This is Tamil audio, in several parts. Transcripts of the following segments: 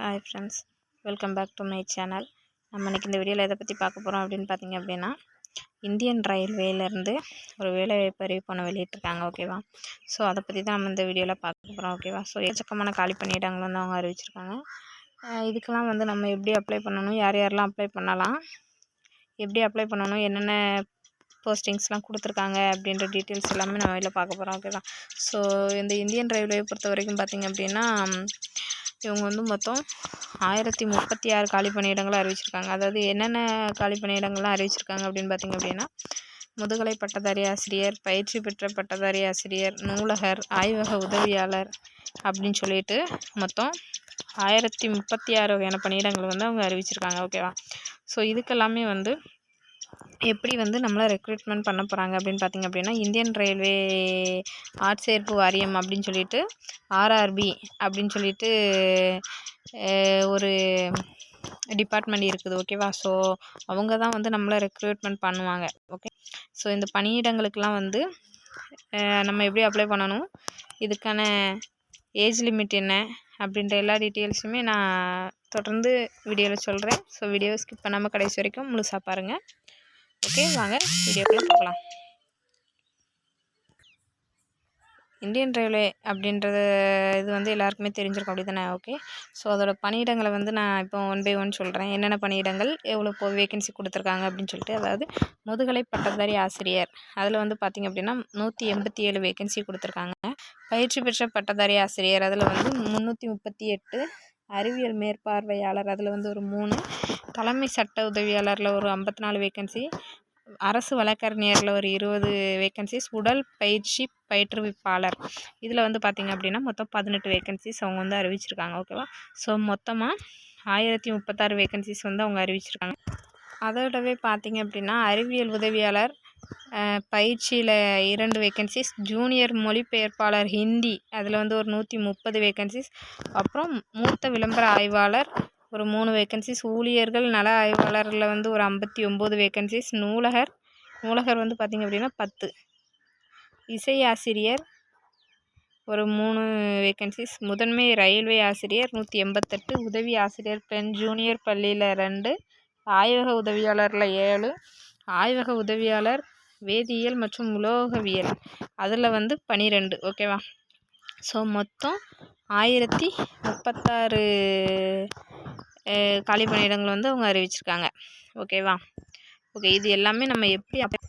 Hi friends welcome back to my channel நம்ம இன்றைக்கி இந்த வீடியோவில் எதை பற்றி பார்க்க போகிறோம் அப்படின்னு பார்த்தீங்க அப்படின்னா இந்தியன் ரயில்வேலேருந்து ஒரு வேலைவாய்ப்பு அறிவிப்பு ஒன்று வெளியிட்டிருக்காங்க ஓகேவா ஸோ அதை பற்றி தான் நம்ம இந்த வீடியோவில் பார்க்க போகிறோம் ஓகேவா ஸோ எச்சக்கமான காலி பணியிடங்கள் வந்து அவங்க அறிவிச்சிருக்காங்க. இதுக்கெல்லாம் வந்து நம்ம எப்படி அப்ளை பண்ணணும்? யார் யாரெல்லாம் அப்ளை பண்ணலாம்? எப்படி அப்ளை பண்ணணும்? என்னென்ன போஸ்டிங்ஸ்லாம் கொடுத்துருக்காங்க? அப்படின்ற டீட்டெயில்ஸ் எல்லாமே நம்ம இதில் பார்க்க போகிறோம் ஓகேவா ஸோ இந்த இந்தியன் ரயில்வே பொறுத்த வரைக்கும் பார்த்திங்க அப்படின்னா இவங்க வந்து மொத்தம் ஆயிரத்தி முப்பத்தி ஆறு காலி பணியிடங்களை அறிவிச்சிருக்காங்க. அதாவது என்னென்ன காலி பணியிடங்கள்லாம் அறிவிச்சிருக்காங்க அப்படின்னு பார்த்திங்க அப்படின்னா முதுகலை பட்டதாரி ஆசிரியர் பயிற்சி பெற்ற பட்டதாரி ஆசிரியர் நூலகர் ஆய்வக உதவியாளர் அப்படின்னு சொல்லிட்டு மொத்தம் ஆயிரத்தி முப்பத்தி ஆறு வகையான பணியிடங்கள் வந்து அவங்க அறிவிச்சிருக்காங்க. ஓகேவா? ஸோ இதுக்கெல்லாமே வந்து எப்படி வந்து நம்மளை ரெக்ரூட்மெண்ட் பண்ண போகிறாங்க அப்படின்னு பார்த்திங்க அப்படின்னா இந்தியன் ரயில்வே ஆட்சேர்ப்பு வாரியம் அப்படின்னு சொல்லிட்டு ஆர்ஆர்பி அப்படின்னு சொல்லிட்டு ஒரு டிபார்ட்மெண்ட் இருக்குது ஓகேவா ஸோ அவங்க தான் வந்து நம்மளை ரெக்ரூட்மெண்ட் பண்ணுவாங்க ஓகே ஸோ இந்த பணியிடங்களுக்கெலாம் வந்து நம்ம எப்படி அப்ளை பண்ணணும்? இதுக்கான ஏஜ் லிமிட் என்ன? அப்படின்ற எல்லா டீட்டெயில்ஸுமே நான் தொடர்ந்து வீடியோவில் சொல்கிறேன் ஸோ வீடியோ ஸ்கிப் பண்ணாமல் கடைசி வரைக்கும் முழுசாக பாருங்கள் ஓகே வாங்க. வீடியோக்குள்ளே பார்க்கலாம் இந்தியன் ரயில்வே அப்படின்றது இது வந்து எல்லாருக்குமே தெரிஞ்சிருக்கும் அப்படி தானே ஓகே ஸோ அதோட பணியிடங்களை வந்து நான் இப்போ ஒன் பை ஒன் சொல்கிறேன் என்னென்ன பணியிடங்கள் எவ்வளோ இப்போ வேகன்சி கொடுத்துருக்காங்க அப்படின்னு சொல்லிட்டு அதாவது முதுகலை பட்டதாரி ஆசிரியர். அதில் வந்து பார்த்திங்க அப்படின்னா நூற்றி எண்பத்தி ஏழு வேகன்சி கொடுத்துருக்காங்க. பயிற்சி பெற்ற பட்டதாரி ஆசிரியர். அதில் வந்து முந்நூற்றி முப்பத்தி எட்டு அறிவியல் மேற்பார்வையாளர். அதில் வந்து ஒரு மூணு தலைமை சட்ட உதவியாளரில் ஒரு ஐம்பத்தி நாலு வேக்கன்சி அரசு வழக்கறிஞரில் ஒரு இருபது வேக்கன்சிஸ் உடல் பயிற்சி பயிற்றுவிப்பாளர். இதில் வந்து பார்த்திங்க அப்படின்னா மொத்தம் பதினெட்டு வேக்கன்சிஸ் அவங்க வந்து அறிவிச்சிருக்காங்க ஓகேவா ஸோ மொத்தமாக ஆயிரத்தி முப்பத்தாறு வேக்கன்சிஸ் வந்து அவங்க அறிவிச்சிருக்காங்க. அதோடவே பார்த்திங்க அப்படின்னா அறிவியல் உதவியாளர் பயிற்சியில் இரண்டு வேக்கன்சிஸ் ஜூனியர் மொழிபெயர்ப்பாளர் ஹிந்தி அதில் வந்து ஒரு நூற்றி முப்பது வேக்கன்சிஸ் அப்புறம் மூத்த விளம்பர ஆய்வாளர் ஒரு மூணு வேக்கன்சிஸ் ஊழியர்கள் நல ஆய்வாளரில் வந்து ஒரு ஐம்பத்தி ஒம்பது வேக்கன்சிஸ் நூலகர் நூலகர் வந்து பார்த்திங்க அப்படின்னா பத்து. இசை ஆசிரியர் ஒரு மூணு வேக்கன்சிஸ் முதன்மை ரயில்வே ஆசிரியர் நூற்றி எண்பத்தெட்டு. உதவி ஆசிரியர் பெண் ஜூனியர் பள்ளியில் ரெண்டு. ஆய்வக உதவியாளரில் ஏழு. ஆய்வக உதவியாளர் வேதியியல் மற்றும் உலோகவியல். அதில் வந்து பனிரெண்டு. ஓகேவா ஸோ மொத்தம் ஆயிரத்தி முப்பத்தாறு காலி பணியிடங்கள் வந்து அவங்க அறிவிச்சிருக்காங்க. ஓகேவா ஓகே இது எல்லாமே நம்ம எப்படி அப்ளை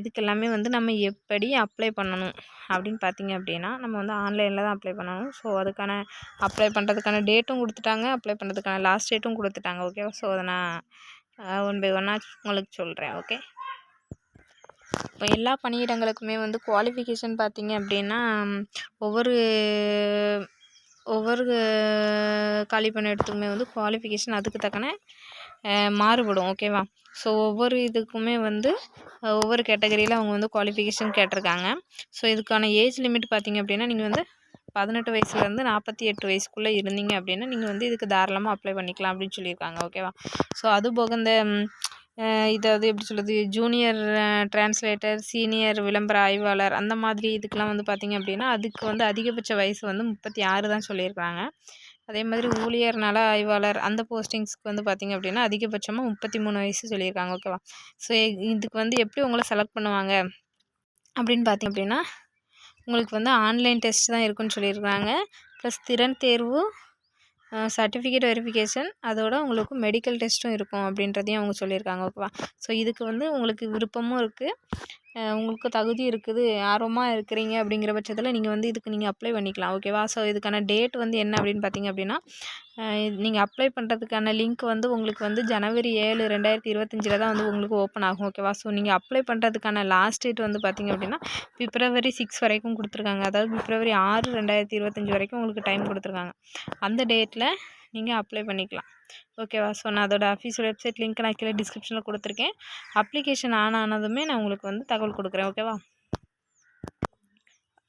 இதுக்கு எல்லாமே வந்து நம்ம எப்படி அப்ளை பண்ணணும் அப்படின்னு பார்த்தீங்க அப்படின்னா நம்ம வந்து ஆன்லைனில் தான் அப்ளை பண்ணணும். ஸோ அதுக்கான அப்ளை பண்ணுறதுக்கான டேட்டும் கொடுத்துட்டாங்க. அப்ளை பண்ணுறதுக்கான லாஸ்ட் டேட்டும் கொடுத்துட்டாங்க. ஓகேவா ஸோ அதை நான் ஒன் பை ஒன்னாக உங்களுக்கு சொல்கிறேன் ஓகே இப்போ எல்லா பணியிடங்களுக்குமே வந்து குவாலிஃபிகேஷன் பார்த்திங்க அப்படின்னா ஒவ்வொரு ஒவ்வொரு காலி இடத்துக்குமே வந்து குவாலிஃபிகேஷன் அதுக்கு தக்கன மாறுபடும் ஓகேவா ஸோ ஒவ்வொரு இதுக்குமே வந்து ஒவ்வொரு கேட்டகரியில் அவங்க வந்து குவாலிஃபிகேஷன் கேட்டிருக்காங்க. ஸோ இதுக்கான ஏஜ் லிமிட் பார்த்திங்க அப்படின்னா நீங்கள் வந்து பதினெட்டு வயசுலேருந்து நாற்பத்தி எட்டு வயசுக்குள்ளே இருந்தீங்க அப்படின்னா நீங்கள் வந்து இதுக்கு தாராளமாக அப்ளை பண்ணிக்கலாம் அப்படின்னு சொல்லியிருக்காங்க ஓகேவா ஸோ அது போக இந்த இதாவது எப்படி சொல்கிறது ஜூனியர் டிரான்ஸ்லேட்டர் சீனியர் விளம்பர ஆய்வாளர் அந்த மாதிரி இதுக்கெலாம் வந்து பார்த்திங்க அப்படின்னா அதுக்கு வந்து அதிகபட்ச வயசு வந்து முப்பத்தி ஆறு தான் சொல்லியிருக்காங்க. அதே மாதிரி ஊழியர் நல ஆய்வாளர் அந்த போஸ்டிங்ஸ்க்கு வந்து பார்த்திங்க அப்படின்னா அதிகபட்சமாக முப்பத்தி மூணு வயசு சொல்லியிருக்காங்க ஓகேவா ஸோ இதுக்கு வந்து எப்படி உங்களை செலக்ட் பண்ணுவாங்க? அப்படின்னு பார்த்திங்க அப்படின்னா உங்களுக்கு வந்து ஆன்லைன் டெஸ்ட் தான் இருக்குன்னு சொல்லியிருக்காங்க. ப்ளஸ் திறன் தேர்வு சர்டிஃபிகேட் வெரிஃபிகேஷன் அதோட உங்களுக்கு மெடிக்கல் டெஸ்ட்டும் இருக்கும் அப்படின்றதையும் அவங்க சொல்லியிருக்காங்க ஓகேவா ஸோ இதுக்கு வந்து உங்களுக்கு விருப்பமும் இருக்குது உங்களுக்கு தகுதி இருக்குது ஆர்வமாக இருக்கிறீங்க அப்படிங்கிற பட்சத்தில் நீங்கள் வந்து இதுக்கு நீங்கள் அப்ளை பண்ணிக்கலாம். ஓகேவா ஸோ இதுக்கான டேட் வந்து என்ன அப்படின்னு பார்த்தீங்க அப்படின்னா நீங்கள் அப்ளை பண்ணுறதுக்கான லிங்க் வந்து உங்களுக்கு வந்து ஜனவரி ஏழு ரெண்டாயிரத்தி இருபத்தஞ்சில் தான் வந்து உங்களுக்கு ஓப்பன் ஆகும். ஓகேவா ஸோ நீங்கள் அப்ளை பண்ணுறதுக்கான லாஸ்ட் டேட் வந்து பார்த்திங்க அப்படின்னா பிப்ரவரி சிக்ஸ் வரைக்கும் கொடுத்துருக்காங்க. அதாவது பிப்ரவரி ஆறு ரெண்டாயிரத்தி இருபத்தஞ்சி வரைக்கும் உங்களுக்கு டைம் கொடுத்துருக்காங்க. அந்த டேட்டில் நீங்கள் அப்ளை பண்ணிக்கலாம். ஓகேவா ஸோ நான் அதோட அஃபீஷியல் வெப்சைட் லிங்க் நான் கீழே டிஸ்கிரிப்ஷனில் கொடுத்துருக்கேன். அப்ளிகேஷன் ஆன் ஆனதுமே நான் உங்களுக்கு வந்து தகவல் கொடுக்குறேன். ஓகேவா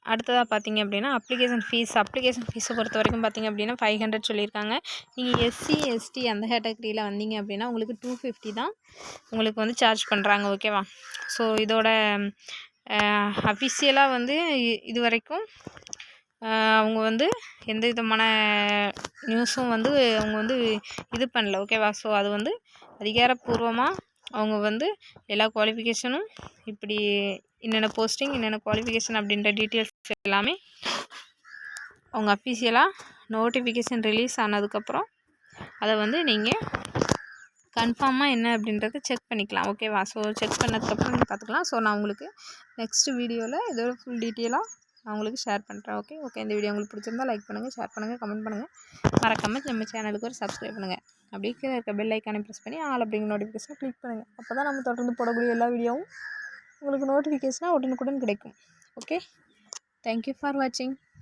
அடுத்ததாக பார்த்தீங்க அப்படின்னா அப்ளிகேஷன் ஃபீஸ் அப்ளிகேஷன் ஃபீஸை பொறுத்த வரைக்கும் பார்த்திங்க அப்படின்னா ஃபைவ் ஹண்ட்ரட் சொல்லியிருக்காங்க. நீங்கள் எஸ்சி எஸ்டி அந்த கேட்டகரியில் வந்தீங்க அப்படின்னா உங்களுக்கு டூ ஃபிஃப்டி தான் உங்களுக்கு வந்து சார்ஜ் பண்ணுறாங்க ஓகேவா ஸோ இதோட அஃபிஷியலாக வந்து இது வரைக்கும் அவங்க வந்து எந்த விதமான நியூஸும் வந்து அவங்க வந்து இது பண்ணல. ஓகேவா ஸோ அது வந்து அதிகாரப்பூர்வமாக அவங்க வந்து எல்லா குவாலிஃபிகேஷனும் இப்படி என்னென்ன போஸ்டிங் என்னென்ன குவாலிஃபிகேஷன் அப்படின்ற டீட்டெயில்ஸ் எல்லாமே அவங்க அஃபிஷியலாக நோட்டிஃபிகேஷன் ரிலீஸ் ஆனதுக்கப்புறம் அதை வந்து நீங்கள் கன்ஃபார்மாக என்ன அப்படின்றத செக் பண்ணிக்கலாம். ஓகேவா ஸோ செக் பண்ணதுக்கப்புறம் நீங்கள் பார்த்துக்கலாம். ஸோ நான் உங்களுக்கு நெக்ஸ்ட் வீடியோவில் இதோட ஃபுல் டீட்டெயிலாக அவங்களுக்கு ஷேர் பண்ணுறேன் ஓகே ஓகே இந்த வீடியோ உங்களுக்கு பிடிச்சிருந்தா லைக் பண்ணுங்கள் ஷேர் பண்ணுங்கள் கமெண்ட் பண்ணுங்கள் மறக்காமல் நம்ம சேனலுக்கு ஒரு சப்ஸ்கிரைப் பண்ணுங்கள் அப்படியே கீழே இருக்க பெல் ஐக்கானை ப்ரெஸ் பண்ணி ஆல் அப்படிங்கிற நோட்டிஃபிகேஷன் கிளிக் பண்ணுங்கள் அப்போ தான் நம்ம தொடர்ந்து போடக்கூடிய எல்லா வீடியோவும் உங்களுக்கு நோட்டிஃபிகேஷனாக உடனுக்குடன் கிடைக்கும். ஓகே தேங்க்யூ ஃபார் வாட்சிங்